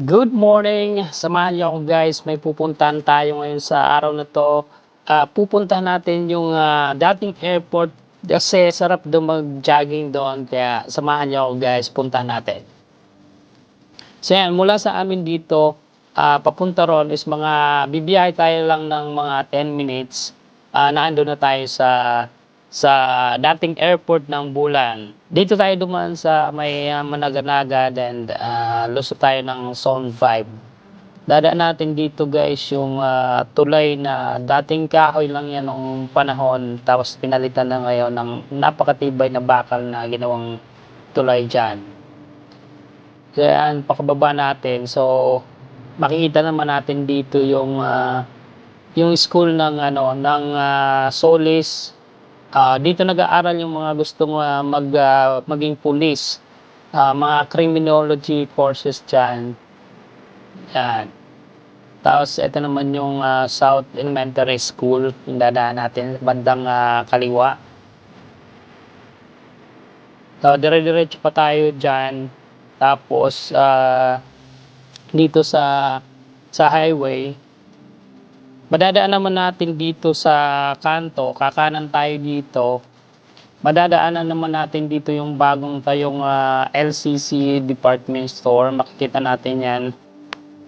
Good morning! Samahan niyo ako guys, may pupuntahan tayo ngayon sa araw na to. Ah, pupuntahan natin yung ah, dating airport kasi sarap doon mag-jogging doon. Kaya samahan niyo ako guys, puntahan natin. So yan, mula sa amin dito, ah, papunta ron is mga, bibiyahe tayo lang ng mga 10 minutes. Ah, naandun na tayo sa sa dating airport ng Bulan. Dito tayo dumaan sa may uh, Managanaga and uh, luso tayo ng Zone 5. Dadaan natin dito guys yung ah, tulay na dating kahoy lang yan noong panahon tapos pinalitan na ngayon ng napakatibay na bakal na ginawang tulay dyan. Kaya pakababa natin. So, makikita naman natin dito yung ah, yung school ng ano ng ah, Solis Ah, dito nag-aaral yung mga gustong ah, mag ah, maging pulis. Ah, mga criminology courses diyan. Yan. Tapos ito naman yung ah, South Elementary School, yung dadaan natin bandang ah, kaliwa. So, dire-diretso pa tayo diyan. Tapos ah, dito sa sa highway, Madadaan naman natin dito sa kanto, kakanan tayo dito. Madadaanan naman natin dito yung bagong tayong ah, LCC department store. Makikita natin yan.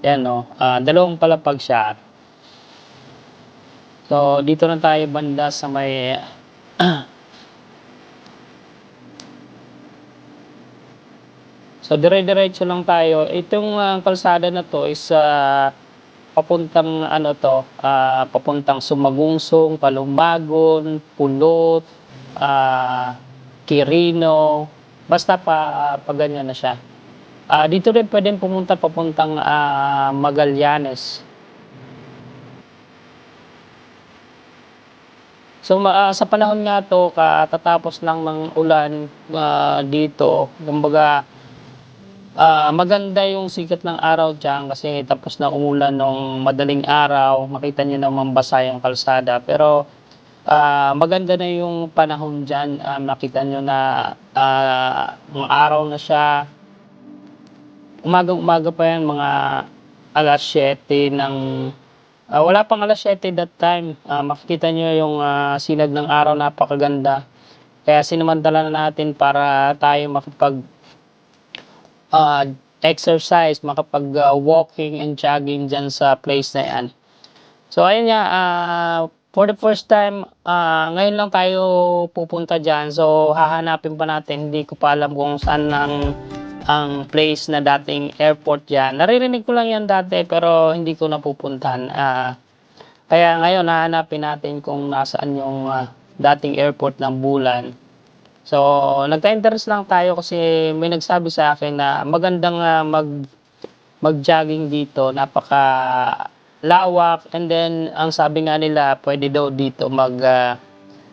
Yan no, ah, dalawang palapag siya. So, dito na tayo banda sa may So, dire-diretso lang tayo. Itong ah, kalsada na to is ah, papuntang ano to, ah, papuntang Sumagungsong, Palumbagon, Pulot, ah, Quirino, basta pa ah, pa ganyan na siya. Ah, dito rin pwedeng pumunta papuntang ah, Magallanes. So ah, sa panahon nga to, katatapos lang ng ulan ah, dito, kumbaga Ah, maganda yung sikat ng araw diyan kasi tapos na umulan nung madaling araw, makita niyo naman basa yung kalsada. Pero ah, maganda na yung panahon diyan, ah, makita niyo na ah, mga araw na siya. Umagang-umaga pa yan, mga alas 7 ng ah, wala pang alas 7 that time. Ah, makikita niyo yung ah, sinag ng araw, napakaganda. Kaya sinamantala na natin para tayo makapag uh, exercise, makapag-walking and jogging dyan sa place na yan. So, ayun nga, uh, for the first time, uh, ngayon lang tayo pupunta dyan. So, hahanapin pa natin. Hindi ko pa alam kung saan ang, ang place na dating airport dyan. Naririnig ko lang yan dati, pero hindi ko napupuntahan. Uh, kaya ngayon, hahanapin natin kung nasaan yung uh, dating airport ng Bulan. So, nagka-interest lang tayo kasi may nagsabi sa akin na magandang uh, mag mag-jogging dito, napaka lawak. And then ang sabi nga nila pwede daw dito mag uh,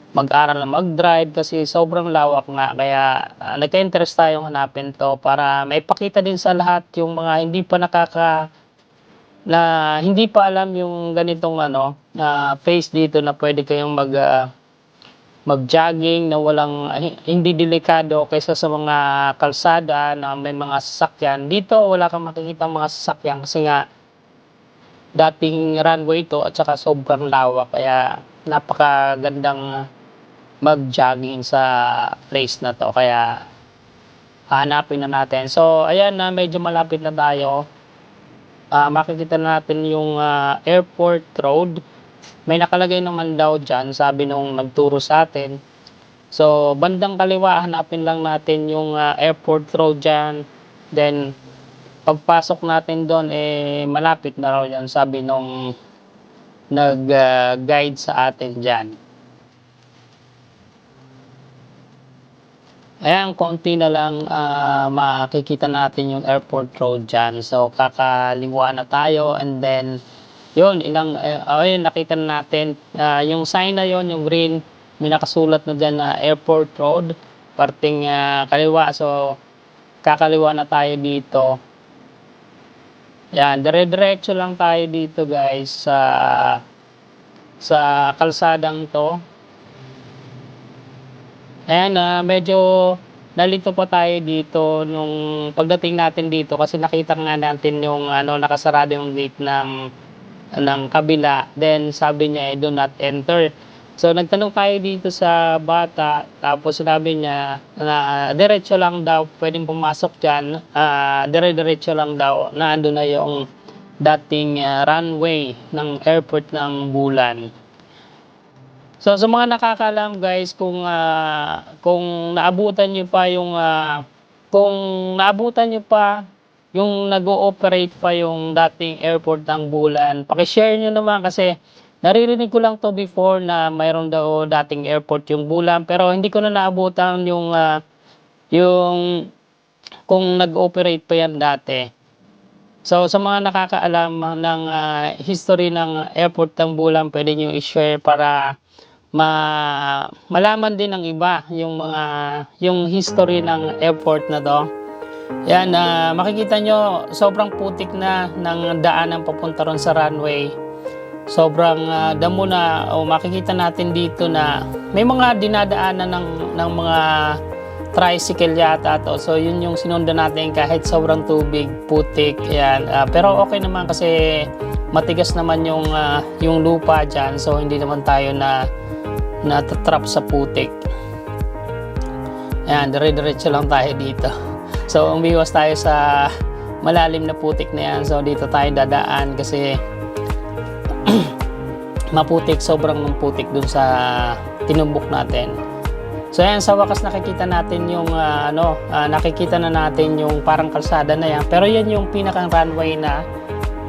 mag-aral na mag-drive kasi sobrang lawak nga. Kaya uh, nagka-interest tayong hanapin to para maipakita din sa lahat yung mga hindi pa nakaka na hindi pa alam yung ganitong ano uh, face dito na pwede kayong mag uh, mag-jogging na walang hindi delikado kaysa sa mga kalsada na may mga sasakyan. Dito wala kang makikita mga sasakyan kasi nga dating runway to at saka sobrang lawak kaya napakagandang mag-jogging sa place na to kaya hanapin na natin. So ayan na medyo malapit na tayo. Uh, makikita natin yung uh, airport road may nakalagay naman daw dyan, sabi nung nagturo sa atin. So, bandang kaliwa, hanapin lang natin yung uh, airport road dyan. Then, pagpasok natin doon, eh, malapit na raw yan, sabi nung nag-guide uh, sa atin dyan. Ayan, konti na lang uh, makikita natin yung airport road dyan. So, kakaliwa na tayo and then yun, ilang, uh, ayun, nakita na natin. Uh, yung sign na yon yung green, may nakasulat na dyan na uh, Airport Road, parting uh, kaliwa. So, kakaliwa na tayo dito. Yan, dire-diretso lang tayo dito guys sa sa kalsadang to. Ayan, uh, medyo nalito pa tayo dito nung pagdating natin dito kasi nakita nga natin yung ano nakasarado yung gate ng ng kabila. Then sabi niya, eh, do not enter. So nagtanong tayo dito sa bata, tapos sinabi niya na ah, diretso lang daw, pwedeng pumasok diyan. Ah, dire-diretso lang daw na ando na yung dating ah, runway ng airport ng Bulan. So sa mga nakakaalam guys, kung ah, kung naabutan niyo pa yung ah, kung naabutan niyo pa yung nag-ooperate pa yung dating airport ng Bulan, paki-share niyo naman kasi naririnig ko lang to before na mayroon daw dating airport yung Bulan pero hindi ko na naabutan yung ah, yung kung nag-ooperate pa yan dati. So sa mga nakakaalam ng ah, history ng airport ng Bulan, pwede niyo i-share para ma malaman din ng iba yung mga yung history ng airport na to. Yan, ah, makikita nyo sobrang putik na ng daanan papunta ron sa runway. Sobrang ah, damo na o makikita natin dito na may mga dinadaanan ng ng mga tricycle yata to. So yun yung sinundan natin kahit sobrang tubig, putik, yan. Ah, pero okay naman kasi matigas naman yung ah, yung lupa diyan. So hindi naman tayo na natatrap sa putik. Ayan, dire-diretso lang tayo dito. So, umiwas tayo sa malalim na putik na yan. So, dito tayo dadaan kasi maputik, sobrang putik dun sa tinumbok natin. So, ayan, sa wakas nakikita natin yung, ah, ano, ah, nakikita na natin yung parang kalsada na yan. Pero yan yung pinakang runway na,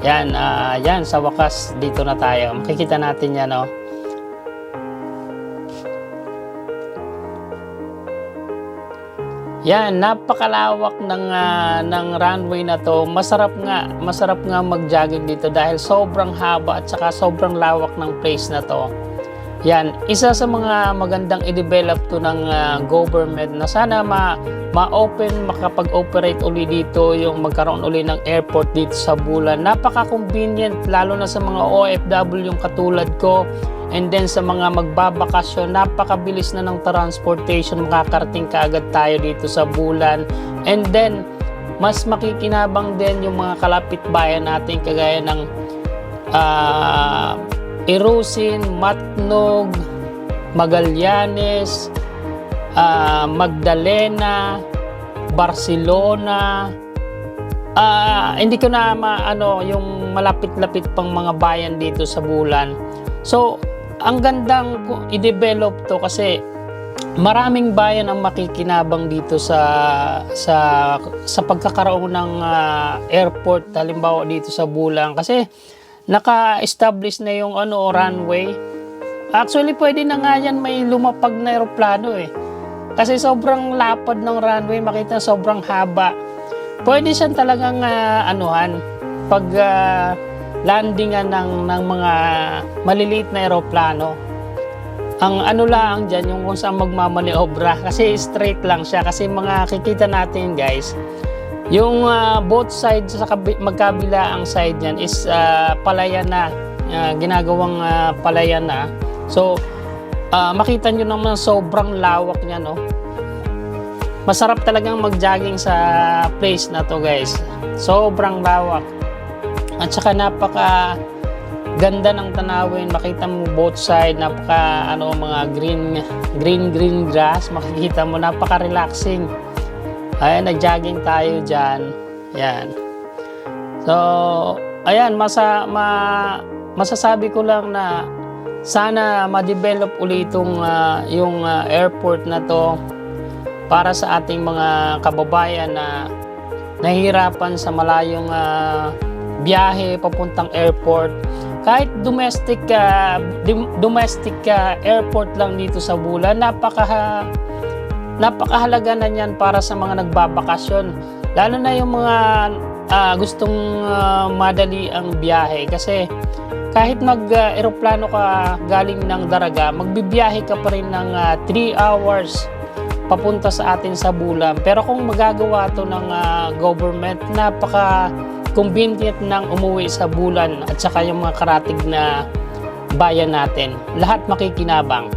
yan, ah, yan, sa wakas, dito na tayo. Makikita natin yan, no. Yan, napakalawak ng ah, ng runway na to. Masarap nga, masarap nga mag-jogging dito dahil sobrang haba at saka sobrang lawak ng place na to. Yan, isa sa mga magandang i-develop to ng ah, government na sana ma ma-open, makapag-operate uli dito yung magkaroon uli ng airport dito sa Bulan. Napaka-convenient lalo na sa mga OFW yung katulad ko and then sa mga magbabakasyon, napakabilis na ng transportation, makakarating kaagad tayo dito sa Bulan. And then, mas makikinabang din yung mga kalapit bayan natin kagaya ng ah Irusin, Matnog, Magallanes, ah, Magdalena, Barcelona, ah hindi ko na maano yung malapit-lapit pang mga bayan dito sa Bulan. So, ang gandang i-develop to kasi maraming bayan ang makikinabang dito sa sa sa pagkakaroon ng ah, airport halimbawa dito sa Bulan kasi naka-establish na yung ano runway. Actually pwede na nga yan may lumapag na eroplano eh. Kasi sobrang lapad ng runway, makita sobrang haba. Pwede siyang talagang ah, anuhan pag ah, landingan ng ng mga maliliit na eroplano. Ang ano lang dyan, yung kung saan magmamaniobra. Kasi straight lang siya. Kasi mga kikita natin guys, yung ah, both sides sa kabi- magkabila ang side niyan is ah, palayan na. Ah, ginagawang ah, palayan na. So, ah, makita nyo naman sobrang lawak niya, no? Masarap talagang mag-jogging sa place na to, guys. Sobrang lawak. At saka napaka ganda ng tanawin. Makita mo both side, napaka ano mga green green green grass. Makikita mo napaka relaxing. Ayan, nag-jogging tayo diyan. Yan. So, ayan, masa ma, masasabi ko lang na sana ma-develop ulit itong ah, yung ah, airport na to para sa ating mga kababayan na nahihirapan sa malayong ah, biyahe papuntang airport. Kahit domestic dim- domestic ah, airport lang dito sa Bulan, napaka napakahalaga na niyan para sa mga nagbabakasyon. Lalo na yung mga ah, gustong ah, madali ang biyahe kasi kahit mag-eroplano ka galing ng Daraga, magbibiyahe ka pa rin ng 3 hours papunta sa atin sa Bulan. Pero kung magagawa to ng ah, government, napaka convenient nang umuwi sa Bulan at saka yung mga karatig na bayan natin. Lahat makikinabang.